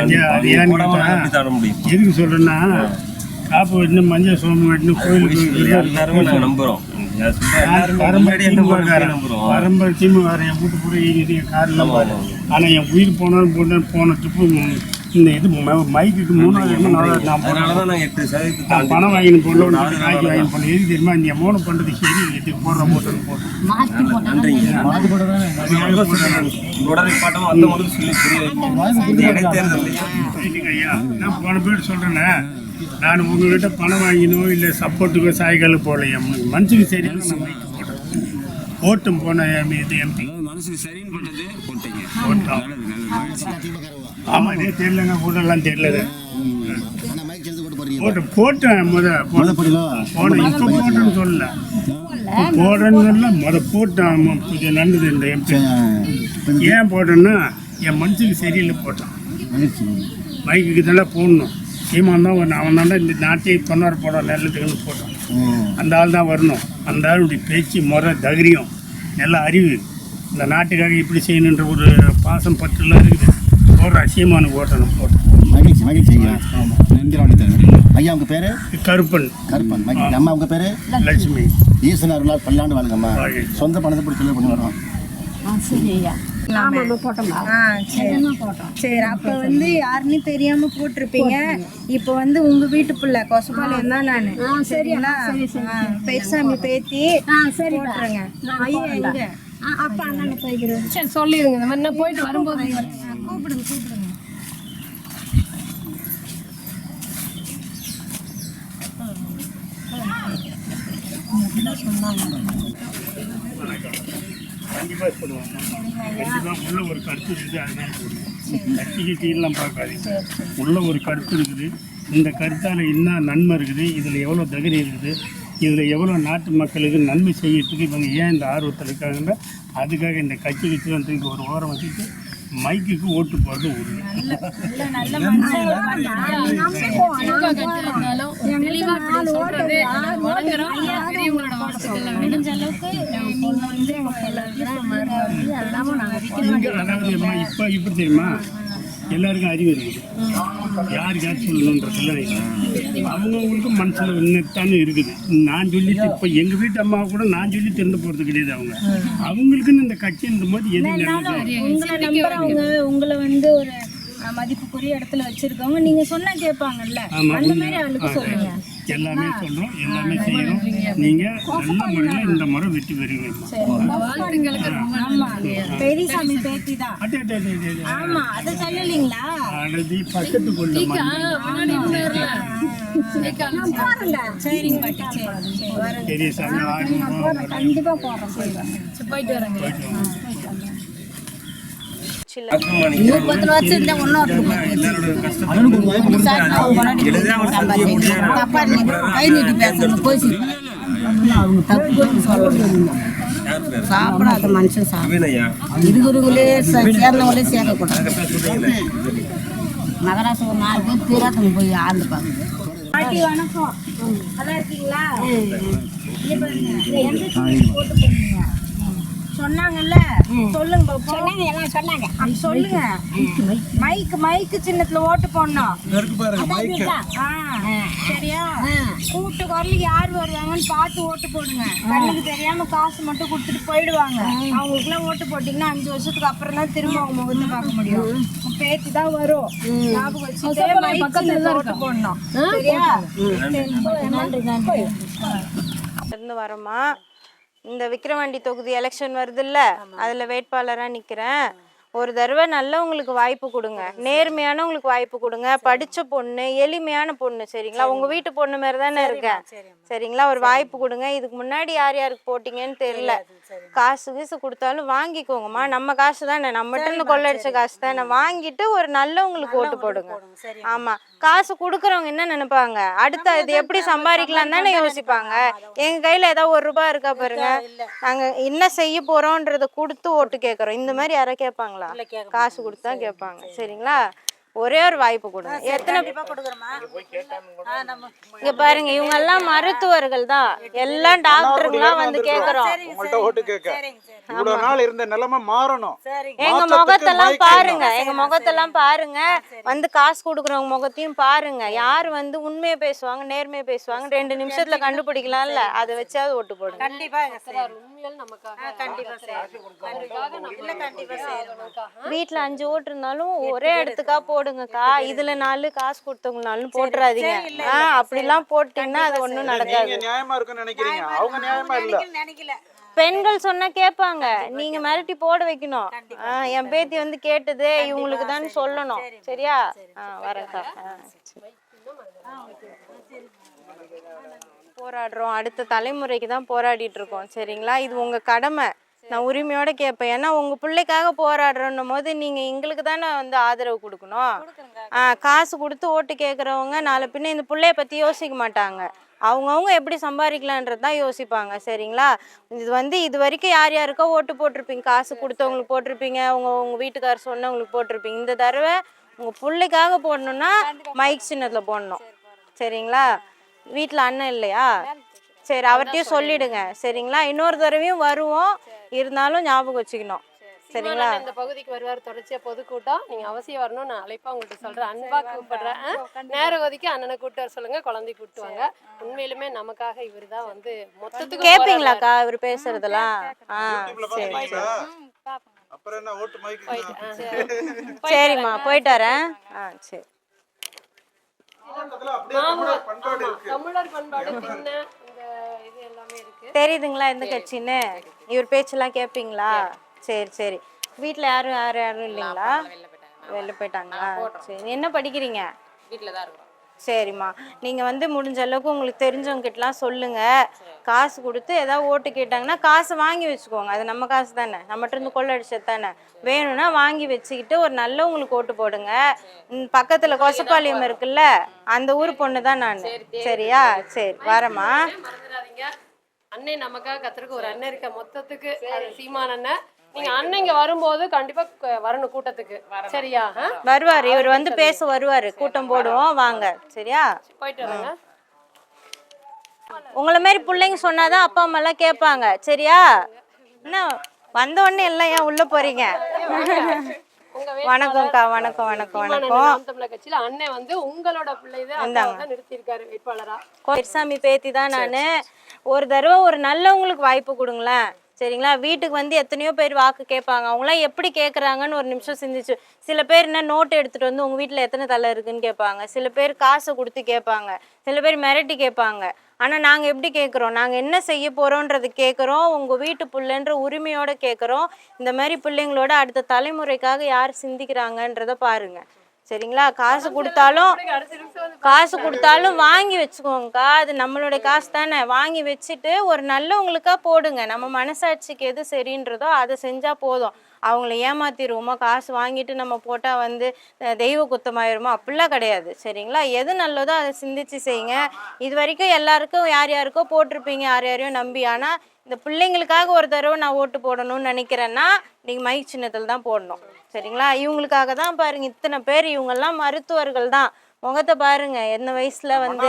முடியும்? எதுக்கு சொல்றேன்னா காப்பு வெட்டணும் மஞ்சள் சோம்பு வெட்டணும் கோயிலுக்கு நம்புறோம். வரம்பு திமுககாரன் என் வீட்டு பூரா பாரு. ஆனால் என் உயிர் போனாலும் போனேன் போன ட்ரிப்பு இந்த இது மைக்குக்கு மூணாவது நாலாவது நான் தாண்டி பணம் வாங்கின்னு போடல காய்ச்சி வாங்கி போடல எது தெரியுமா? நீ அமௌண்ட் பண்ணுறது சரி இதுக்கு போடுற போட்டு. இது நான் போன பேர் சொல்கிறேன்னே நான் உங்ககிட்ட பணம் வாங்கினோ இல்லை சப்போர்ட்டுக்கோ சாய்காலு போடல என் மனசுக்கு சரி ஓட்டும் போன இது எம்பி மனசுக்கு சரின்னு பண்ணது போட்டீங்க. ஆமாம் இதே தெரியலங்க கூட்டம்லாம் தெரியல ஆனா மைக் சேர்த்து போட்டு போட்டேன் முத போனேன் இப்போ போட்டேன்னு சொல்லல. இப்போ போடுறேன்னு சொல்ல முத போட்டேன் இது நல்லது இந்த எம்பி ஏன் போட்டேன்னா என் மனசுக்கு சரியில்லை போட்டான். மைக்குக்கு தான் போடணும். சீமான் தான் வரணும். அவன் தாண்டா இந்த நாட்டை பொன்னார் போட நல்லதுக்குன்னு போட்டான். அந்த ஆள் தான் வரணும். அந்த ஆளுடைய பேச்சு முறை தைரியம் நல்ல அறிவு. இந்த நாட்டுக்காக இப்படி செய்யணுன்ற ஒரு பாசம் பற்றுலாம் இருக்குது. போடுற சீமானுக்கு ஓட்டணும். போட்டோம் மகிழ்ச்சி மகிழ்ச்சி ஐயா. நன்றி வணக்கம் ஐயா உங்க பேரு? கருப்பன். கருப்பன். மகிழ்ச்சி அம்மா உங்க பேரு? லட்சுமி. ஈசன் அருளால் பல்லாண்டு வாழுங்கம்மா. சொந்த பணத்தை போட்டு சொல்லி பண்ணி வரோம் ஆ, சரி. சரி. அப்ப வந்து யாருன்னு தெரியாம போட்டிருப்பீங்க. இப்ப வந்து உங்க வீட்டு பிள்ளை கொசபாளையம் தான் நானு. சரிங்களா? பெருசாமி பேத்தி போட்டுருங்க. ஐயா எங்க அப்பா அண்ணனை போய்க்கிறேன் சரி சொல்லிடுங்க இந்த மாதிரி நான் போயிட்டு வரும்போது கூப்பிடுங்க கூப்பிடுங்க. கண்டிப்பாக சொல்லுவாங்க கண்டிப்பாக உள்ள ஒரு கருத்து இருக்குது. அதுதான் போடுங்க கட்சிக்கு கீழெலாம் பார்க்காதீங்க உள்ள ஒரு கருத்து இருக்குது இந்த கருத்தால் என்ன நன்மை இருக்குது? இதில் எவ்வளோ தகுதி இருக்குது? இதில் எவ்வளோ நாட்டு மக்களுக்கு நன்மை செய்யறதுக்கு இவங்க ஏன் இந்த ஆர்வத்தில் இருக்காங்கன்னா அதுக்காக இந்த கட்சி கட்சி வந்து இங்கே ஒரு ஓரம் வச்சுட்டு மைக்குக்கு ஓட்டு போடுறது உறுதி இப்போ இப்படி தெரியுமா? எல்லாருக்கும் அறிவு இருக்குது. யாருக்கு யார் சொல்லணுன்றதுல அவங்கவுங்களுக்கு மனசில் இன்னத்தானே இருக்குது. நான் சொல்லிட்டு இப்போ எங்கள் வீட்டு அம்மா கூட நான் சொல்லி திறந்து போகிறது கிடையாது அவங்க. அவங்களுக்குன்னு இந்த கட்சின்ற போது எது உங்களை வந்து ஒரு மதிப்புக்குரிய இடத்துல வச்சிருக்கவங்க நீங்க சொன்னா கேட்பாங்கல்ல. அந்த. மாதிரி ஆளுக்கு சொல்லுங்க. எல்லாமே சொல்கிறோம் எல்லாமே செய்கிறோம் நீங்கள் நல்ல முறையில் இந்த முறை வெற்றி பெரியசாமி சொல்லலீங்களா? அடதி பக்கத்து கொள்ளம்மா முன்னாடி முன்னாடி சரிங்க பாட்டி சரி சரி. வரேன் பெரிய சாமி ஆரம்பம் கண்டிப்பா போறோம் போயிடுறேன் போயிட்டு வரேங்க பத்து வருஷம் எல்லாரோட கஷ்டத்தையும் எழுதா ஒரு சந்திய முடியாது கை நீட்டி பேசணும். போய் அவங்க தப்பு பேர் சாப்பிடாத மனுஷன் சாப்பிட அபிநயா? இருக்கிறவங்களே சேர்ந்தவங்களே சேர்க்கக்கூடாது மகராசு ஒரு நாலு பேர் தீராத்தவங்க போய் ஆண்டுப்பாங்க பாட்டி வணக்கம். நல்லா இருக்கீங்களா? எந்த போட்டு போனீங்க? சொன்னாங்கல்ல? சொல்லுங்க பாப்போம். சொன்னாங்க அப்படி சொல்லுங்க. மைக் மைக் சின்னத்துல ஓட்டு போடணும். ஆ, சரியா? கூட்டு குரலுக்கு யார் வருவாங்கன்னு பார்த்து ஓட்டு போடுங்க. கண்ணுக்கு தெரியாம காசு மட்டும் கொடுத்துட்டு போயிடுவாங்க. அவங்களுக்கு எல்லாம் ஓட்டு போட்டீங்கன்னா அஞ்சு வருஷத்துக்கு அப்புறம் தான் திரும்ப அவங்க முகத்தை பார்க்க முடியும். பேத்தி தான் வரும். ஞாபகம் வச்சுட்டு மைக் ஓட்டு போடணும். சரியா? நன்றி நன்றி இருந்து வரோமா? இந்த விக்கிரவாண்டி தொகுதி எலெக்ஷன் வருதுல்ல அதுல வேட்பாளரா நிக்கிறேன். ஒரு தடவை நல்லவங்களுக்கு வாய்ப்பு கொடுங்க. நேர்மையானவங்களுக்கு வாய்ப்பு கொடுங்க. படிச்ச பொண்ணு எளிமையான பொண்ணு சரிங்களா? உங்க வீட்டு பொண்ணு மாதிரி தானே இருக்கேன். சரிங்களா? ஒரு வாய்ப்பு கொடுங்க. இதுக்கு முன்னாடி யார் யாருக்கு போட்டீங்கன்னு தெரியல. காசு கீசு கொடுத்தாலும் வாங்கிக்கோங்கம்மா. நம்ம காசு தானே நம்மகிட்ட இருந்து கொள்ளடிச்ச காசு தானே வாங்கிட்டு ஒரு நல்லவங்களுக்கு ஓட்டு போடுங்க. ஆமா. காசு கொடுக்கறவங்க என்ன நினைப்பாங்க? அடுத்த இது எப்படி சம்பாதிக்கலாம் தானே யோசிப்பாங்க. எங்க கையில ஏதாவது ஒரு ரூபாய் இருக்கா பாருங்க. நாங்க என்ன செய்ய போறோம்ன்றத கொடுத்து ஓட்டு கேக்குறோம். இந்த மாதிரி யாரா கேட்பாங்களா? காசு கொடுத்தா கேட்பாங்க. சரிங்களா? ஒரே ஒரு வாய்ப்பு கொடுங்க. எத்தனை கண்டிப்பா இங்க பாருங்க இவங்க எல்லாம் மருத்துவர்கள் தான். எல்லாம் டாக்டருங்களாம் வந்து கேக்குறோம். இவ்வளவு நாள் இருந்த நிலைமை மாறணும். எங்க முகத்தெல்லாம் பாருங்க எங்க முகத்தெல்லாம் பாருங்க. வந்து காசு கொடுக்குறவங்க முகத்தையும் பாருங்க. யார் வந்து உண்மையை பேசுவாங்க நேர்மையை பேசுவாங்க ரெண்டு நிமிஷத்துல கண்டுபிடிக்கலாம்ல. அதை வச்சாவது ஓட்டு போடுங்க. கண்டிப்பாங்க சரி உண்மையால் நமக்காக ஆ, கண்டிப்பா சரி இல்ல கண்டிப்பா சரி வீட்ல அஞ்சு ஓட்டு இருந்தாலும் ஒரே இடத்துக்கா போடுங்கக்கா. இதுல நாலு காசு கொடுத்தவங்கனாலும் போட்டுறாதீங்க. ஆ அப்படிலாம் போட்டீங்கன்னா அது ஒண்ணும் நடக்காது. நியாயமா இருக்குன்னு நினைக்கிறீங்க. அவங்க நியாயமா இல்ல. நினைக்கல பெண்கள் சொன்னா கேட்பாங்க. நீங்க மிரட்டி போட வைக்கணும். என் பேத்தி வந்து கேட்டது இவங்களுக்கு தான் சொல்லணும். சரியா? சரி. போராடுறோம். அடுத்த தலைமுறைக்கு தான் போராடிட்டு இருக்கோம் சரிங்களா? இது உங்க கடமை. நான் உரிமையோட கேட்பேன். ஏன்னா உங்க பிள்ளைக்காக போராடுறோன்னும் போது நீங்க எங்களுக்கு தானே வந்து ஆதரவு கொடுக்கணும். ஆ, காசு கொடுத்து ஓட்டு கேட்குறவங்க நாளை பின்ன இந்த பிள்ளைய பத்தி யோசிக்க மாட்டாங்க. அவங்கவுங்க எப்படி சம்பாதிக்கலான்றது தான் யோசிப்பாங்க. சரிங்களா? இது வந்து இது வரைக்கும் யார் யாருக்கோ ஓட்டு போட்டிருப்பீங்க. காசு கொடுத்தவங்களுக்கு போட்டிருப்பீங்க. உங்க உங்க வீட்டுக்காரர் சொன்னவங்களுக்கு போட்டிருப்பீங்க. இந்த தடவை உங்க பிள்ளைக்காக போடணும்னா மைக் சின்னத்துல போடணும். சரிங்களா? வீட்டில் அண்ணன் இல்லையா? சரி அவர்கிட்டயும் சொல்லிடுங்க. சரிங்களா? இன்னொரு தடவையும் வருவோம். இருந்தாலும் ஞாபகம் வச்சுக்கணும். சரிங்களா? இந்த பகுதிக்கு வருவார். தொடர்ச்சியா பொதுக்கூட்டம். நீங்க அவசியம் வரணும் நான் அழைப்பா உங்கள்கிட்ட சொல்றேன். அன்பா கூப்பிடுறேன்? நேர ஒதுக்கி அண்ணனை கூப்பிட்டு வர சொல்லுங்க. குழந்தை கூப்பிட்டு வாங்க. உண்மையிலுமே நமக்காக இவர் தான் வந்து மொத்தத்துக்கு கேப்பீங்களாக்கா இவர் பேசுறதெல்லாம்? ஆ சரி? அப்புறம் என்ன ஓட்டு மைக்கு சரிம்மா போயிட்டு வரேன். ஆ சரி. தமிழர் பண்பாடு இருக்கு. தமிழர் பண்பாடு பின்ன இந்த இது எல்லாமே இருக்கு. தெரியுதுங்களா எந்த கட்சின்னு? இவர் பேச்செல்லாம் கேட்பீங்களா சரி. சரி வீட்டில் யாரும் யாரும் யாரும் இல்லைங்களா? வெளில போயிட்டாங்களா? சரி. என்ன படிக்கிறீங்க? வீட்டில் தான் இருக்கிறோம் சரிம்மா. நீங்கள் வந்து முடிஞ்ச அளவுக்கு உங்களுக்கு தெரிஞ்சவங்ககிட்டலாம் சொல்லுங்கள் காசு கொடுத்து ஏதாவது ஓட்டு கேட்டாங்கன்னா காசு வாங்கி வச்சுக்கோங்க. அது நம்ம காசு தானே. நம்மகிட்ட இருந்து கொள்ளடிச்சது தானே. வேணும்னா வாங்கி வச்சுக்கிட்டு ஒரு நல்லவங்களுக்கு ஓட்டு போடுங்க. பக்கத்தில் கொசப்பாளையம் இருக்குல்ல அந்த ஊர் பொண்ணு தான் நான். சரியா? சரி வரேம்மா. மறந்துடாதீங்க. அன்னை நமக்காக கத்துறதுக்கு ஒரு அண்ணன் இருக்க மொத்தத்துக்கு சீமான் அண்ணன். நீங்க அண்ணன் இங்க வரும்போது கண்டிப்பா க- வரணும் கூட்டத்துக்கு. சரியா? ஆ? வருவார். இவர் வந்து பேச வருவார். கூட்டம் போடுவோம். வாங்க. சரியா? போயிட்டு வரேங்க உங்களை மாதிரி பிள்ளைங்க சொன்னாதான் அப்பா அம்மா எல்லாம் கேட்பாங்க. சரியா? என்ன? வந்த உடனே எல்லாம் ஏன் உள்ள போறீங்க? உங்க வணக்கம்க்கா. வணக்கம் வணக்கம் அண்ணன் வணக்கம். நாம் தமிழர் கட்சியில அண்ணன் வந்து உங்களோட பிள்ளைதான் அக்காவை தான் நிறுத்தியிருக்காரு வேட்பாளரா? பெருசாமி பேத்தி தான் நான். ஒரு தடவை ஒரு நல்லவங்களுக்கு வாய்ப்பு கொடுங்களேன். சரிங்களா? வீட்டுக்கு வந்து எத்தனையோ பேர் வாக்கு கேட்பாங்க. அவங்களாம் எப்படி கேட்குறாங்கன்னு ஒரு நிமிஷம் சிந்திச்சு. சில பேர் என்ன நோட் எடுத்துகிட்டு வந்து உங்கள் வீட்டில் எத்தனை தலை இருக்குன்னு கேட்பாங்க. சில பேர் காசை கொடுத்து கேட்பாங்க. சில பேர் மிரட்டி கேட்பாங்க. ஆனால் நாங்கள் எப்படி கேட்குறோம்? நாங்கள் என்ன செய்ய போகிறோன்றது கேட்குறோம். உங்கள் வீட்டு பிள்ளைன்ற உரிமையோட கேட்குறோம். இந்த மாதிரி பிள்ளைங்களோட அடுத்த தலைமுறைக்காக யார் சிந்திக்கிறாங்கன்றதை பாருங்கள் சரிங்களா? காசு கொடுத்தாலும் காசு கொடுத்தாலும் வாங்கி வச்சுக்கோங்கக்கா. அது நம்மளுடைய காசு தானே. வாங்கி வச்சுட்டு ஒரு நல்லவங்களுக்கா போடுங்க. நம்ம மனசாட்சிக்கு எது சரின்றதோ அதை செஞ்சா போதும். அவங்கள ஏமாத்திடுவோமோ? காசு வாங்கிட்டு நம்ம போட்டா வந்து தெய்வ குத்தமாயிருமோ? அப்படிலாம் கிடையாது. சரிங்களா? எது நல்லதோ அதை சிந்திச்சு செய்யுங்க. இது வரைக்கும் எல்லாருக்கும் யார் யாருக்கோ போட்டிருப்பீங்க. யார் யாரையோ நம்பி. ஆனா இந்த பிள்ளைங்களுக்காக ஒரு தடவை நான் ஓட்டு போடணும்னு நினைக்கிறேன்னா நீங்க மைக் சின்னத்தில் தான் போடணும். சரிங்களா? இவங்களுக்காக தான் பாருங்க இத்தனை பேர் இவங்கெல்லாம் மருத்துவர்கள் தான். முகத்தை பாருங்க எந்த வயசுல வந்து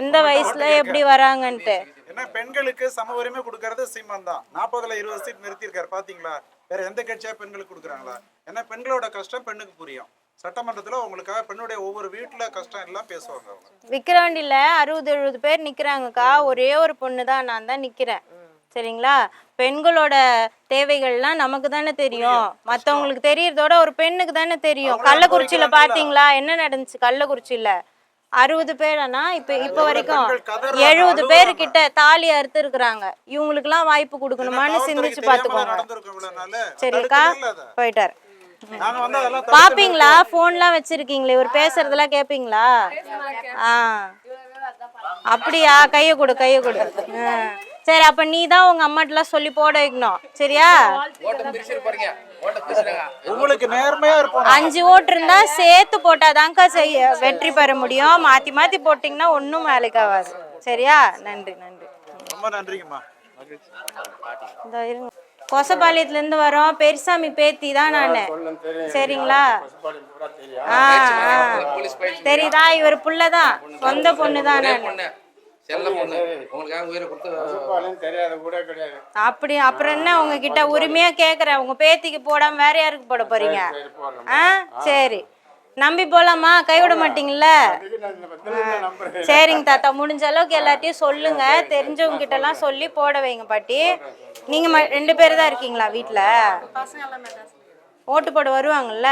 எந்த வயசுல எப்படி வராங்கன்ட்டு. ஏன்னா பெண்களுக்கு சம உரிமை கொடுக்கறது சீமான் தான். நாற்பதுல இருபது சீட் நிறுத்தியிருக்காரு பாத்தீங்களா? வேற எந்த கட்சியா பெண்களுக்கு கொடுக்குறாங்களா? ஏன்னா பெண்களோட கஷ்டம் பெண்ணுக்கு புரியும். சட்டமன்றத்துல உங்களுக்காக பெண்ணுடைய ஒவ்வொரு வீட்டுல கஷ்டம் எல்லாம் பேசுவாங்க விக்கிரவாண்டியில அறுபது எழுபது பேர் நிக்கிறாங்கக்கா. ஒரே ஒரு பொண்ணு தான் நான் தான் நிக்கிறேன். சரிங்களா? பெண்களோட தேவைகள்லாம் நமக்கு தானே தெரியும் மத்தவங்களுக்கு தெரியறதோட ஒரு பெண்ணுக்கு தானே தெரியும். கள்ளக்குறிச்சியில. பாத்தீங்களா? என்ன நடந்துச்சு கள்ளக்குறிச்சியில? அறுபது பேரானா? இப்ப இப்ப வரைக்கும் எழுபது பேர். கிட்ட தாலி அறுத்து இருக்கிறாங்க இவங்களுக்குலாம் வாய்ப்பு கொடுக்கணுமான்னு சிந்திச்சு பாத்துக்கோங்க. சரிக்கா. போயிட்டாரு. பாப்பீங்களா? போன்லாம் வச்சிருக்கீங்களே? இவர் பேசுறதெல்லாம் கேப்பீங்களா? ஆ. அப்படியா? கைய கொடு கைய கொடு. சரி அப்ப நீ தான் உங்க அம்மாட்டெல்லாம் சொல்லி போட வைக்கணும். சரியா? உங்களுக்கு நேர்மையா இருப்போம் அஞ்சு ஓட்டு இருந்தா சேர்த்து போட்டாதான்க்கா செய்ய வெற்றி பெற முடியும். மாத்தி மாத்தி போட்டீங்கன்னா ஒன்றும் வேலைக்கு ஆகாது. சரியா? நன்றி நன்றி. ரொம்ப நன்றிங்கம்மா. கொசப்பாளையத்துலேருந்து வரோம். பெருசாமி பேத்தி தான் நான். சரிங்களா? ஆ ஆ. தெரியுதா? இவர் புள்ள தான். சொந்த பொண்ணு தான் நான். அப்படி அப்புறம் என்ன? உங்ககிட்ட உரிமையா கேக்குறேன். உங்க பேத்திக்கு போடாம வேற யாருக்கு போட போறீங்க? ஆ சரி. நம்பி போலாமா? கைவிட மாட்டீங்கல்ல. சரிங்க தாத்தா முடிஞ்ச அளவுக்கு எல்லாத்தையும் சொல்லுங்க. தெரிஞ்சவங்க கிட்ட எல்லாம் சொல்லி போட வைங்க பாட்டி. நீங்க ரெண்டு பேர் தான் இருக்கீங்களா வீட்ல? ஓட்டு போட வருவாங்கல்ல?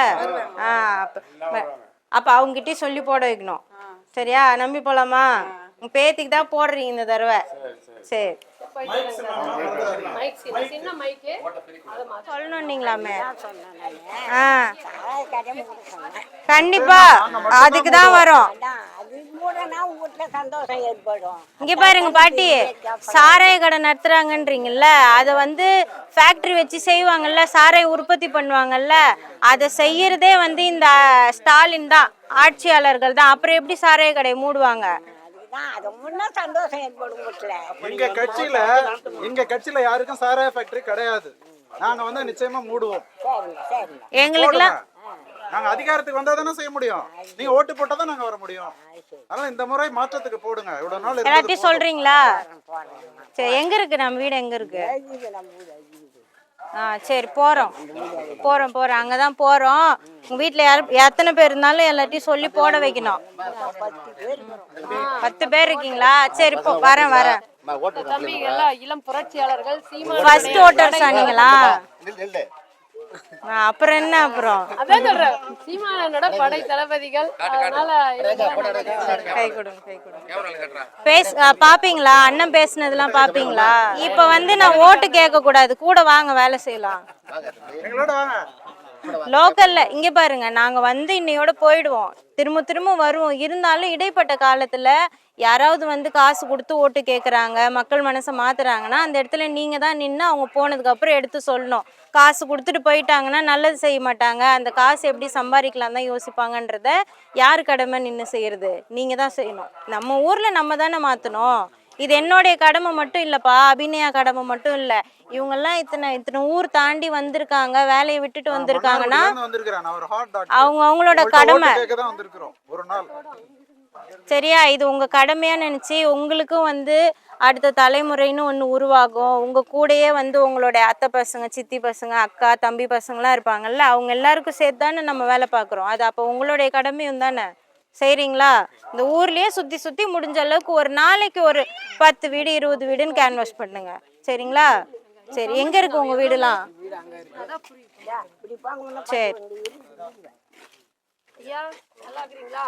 ஆ அப்ப ம- அப்ப அவங்ககிட்டயே சொல்லி போட வைக்கணும். சரியா? நம்பி போலாமா? பேத்திக்கு தான் போடுறீங்க இந்த தடவை. சரி. மைக் சின்ன சின்ன மைக்கு அதை மாத்தி சொல்லணும் நீங்களாமே ஆ கண்டிப்பா அதுக்கு தான் வரும். சந்தோஷம் ஏற்படும். இங்க பாருங்க பாட்டி சாராய கடை நடத்துறாங்கன்றீங்கல்ல அதை வந்து ஃபேக்டரி வச்சு செய்வாங்கல்ல சாராய உற்பத்தி பண்ணுவாங்கல்ல அதை செய்யறதே வந்து இந்த ஸ்டாலின் தான் ஆட்சியாளர்கள் தான். அப்புறம் எப்படி சாராய கடை மூடுவாங்க? அதுதான் அது முன்ன சந்தோஷம் ஏற்படும் வீட்டுல. எங்க கட்சியில எங்க கட்சியில யாருக்கும் சாராய ஃபேக்டரி கிடையாது. நாங்க வந்து நிச்சயமா மூடுவோம். சரிங்க சரிங்க. எங்களுக்குலாம் போடுங்க. நாங்க அதிகாரத்துக்கு வந்தா தானே செய்ய முடியும். நீங்க ஓட்டு போட்டா தான் நாங்க வர முடியும். அதனால இந்த முறை மாற்றத்துக்கு போடுங்க. இவ்வளவு நாள் எல்லாத்தையும். சொல்றீங்களா? சரி எங்க இருக்கு? நம்ம வீடு எங்க இருக்கு? ஆ சரி போறோம். போறோம் போறோம். அங்கதான் போறோம். உங்க வீட்ல யார் எத்தனை பேர் இருந்தாலும் எல்லாத்தையும் சொல்லி போட வைக்கணும். பத்து பேர் இருக்கீங்களா? சரி போ வரேன் வரேன். இளம் புரட்சியாளர்கள் ஃபர்ஸ்ட் ஓட்டர்ஸ் ஆனீங்களா ஆ, அப்புறம் என்ன அப்புறம்? அதான் சொல்றேன். சீமானோட படை தளபதிகள். அதனால கை கொடுங்க கை கொடுங்க பேஸ் ஆ, பாப்பீங்களா? அண்ணன் பேசுனதெல்லாம் பாப்பீங்களா? இப்ப வந்து நான் ஓட்டு கேட்க கூடாது கூட வாங்க வேலை செய்யலாம். லோக்கல்ல இங்க பாருங்க நாங்க வந்து இன்னையோட போயிடுவோம். திரும்ப திரும்ப வருவோம். இருந்தாலும் இடைப்பட்ட காலத்துல யாராவது வந்து காசு கொடுத்து ஓட்டு கேட்குறாங்க மக்கள் மனசை மாத்துறாங்கன்னா அந்த இடத்துல நீங்க தான் நின்று அவங்க போனதுக்கு அப்புறம் எடுத்து சொல்லணும். காசு கொடுத்துட்டு போயிட்டாங்கன்னா நல்லது செய்ய மாட்டாங்க. அந்த காசு எப்படி சம்பாதிக்கலாம் தான் யோசிப்பாங்கன்றத யார் கடமை நின்று செய்யறது? நீங்க தான் செய்யணும். நம்ம ஊர்ல நம்ம தானே மாத்தணும். இது என்னுடைய கடமை மட்டும் இல்லப்பா அபிநயா கடமை மட்டும் இல்ல. இவங்கெல்லாம் இத்தனை இத்தனை ஊர் தாண்டி வந்திருக்காங்க வேலையை விட்டுட்டு வந்திருக்காங்கன்னா அவங்க அவங்களோட கடமை. சரியா இது உங்க கடமையா நினைச்சு உங்களுக்கும் வந்து அடுத்த தலைமுறைன்னு ஒன்று உருவாகும். உங்க கூடயே வந்து உங்களுடைய அத்தை பசங்க சித்தி பசங்க அக்கா தம்பி பசங்களாம் இருப்பாங்கல்ல அவங்க எல்லாருக்கும் சேர்த்து தானே நம்ம வேலை பார்க்குறோம். அது அப்போ உங்களுடைய கடமையும் தானே? சரிங்களா இந்த ஊர்லயே சுத்தி சுத்தி முடிஞ்ச அளவுக்கு ஒரு நாளைக்கு ஒரு பத்து வீடு இருபது வீடுன்னு கேன்வாஸ் பண்ணுங்க. சரிங்களா? சரி எங்க இருக்கு உங்க வீடுலாம்? சரி. நல்லா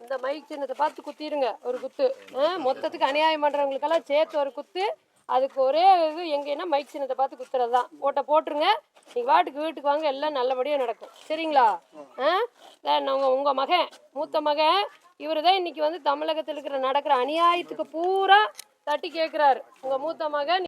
இந்த மைக் சின்னத்தை பார்த்து குத்திடுங்க ஒரு குத்து. ஆ, மொத்தத்துக்கு அநியாயம் பண்றவங்களுக்கெல்லாம் சேர்த்து ஒரு குத்து. அதுக்கு ஒரே இது எங்கன்னா மைக் சின்னத்தை பார்த்து குத்துறது தான் ஓட்டை போட்டுருங்க. நீங்கள் வாட்டுக்கு வீட்டுக்கு வாங்க எல்லாம் நல்லபடியாக நடக்கும். சரிங்களா? ஆ? நான் உங்கள் உங்கள் மகன் மூத்த மகன் இவர் தான் இன்னைக்கு வந்து தமிழகத்தில் இருக்கிற நடக்கிற அநியாயத்துக்கு பூரா தட்டி கேட்குறாரு உங்கள் மூத்த மகன்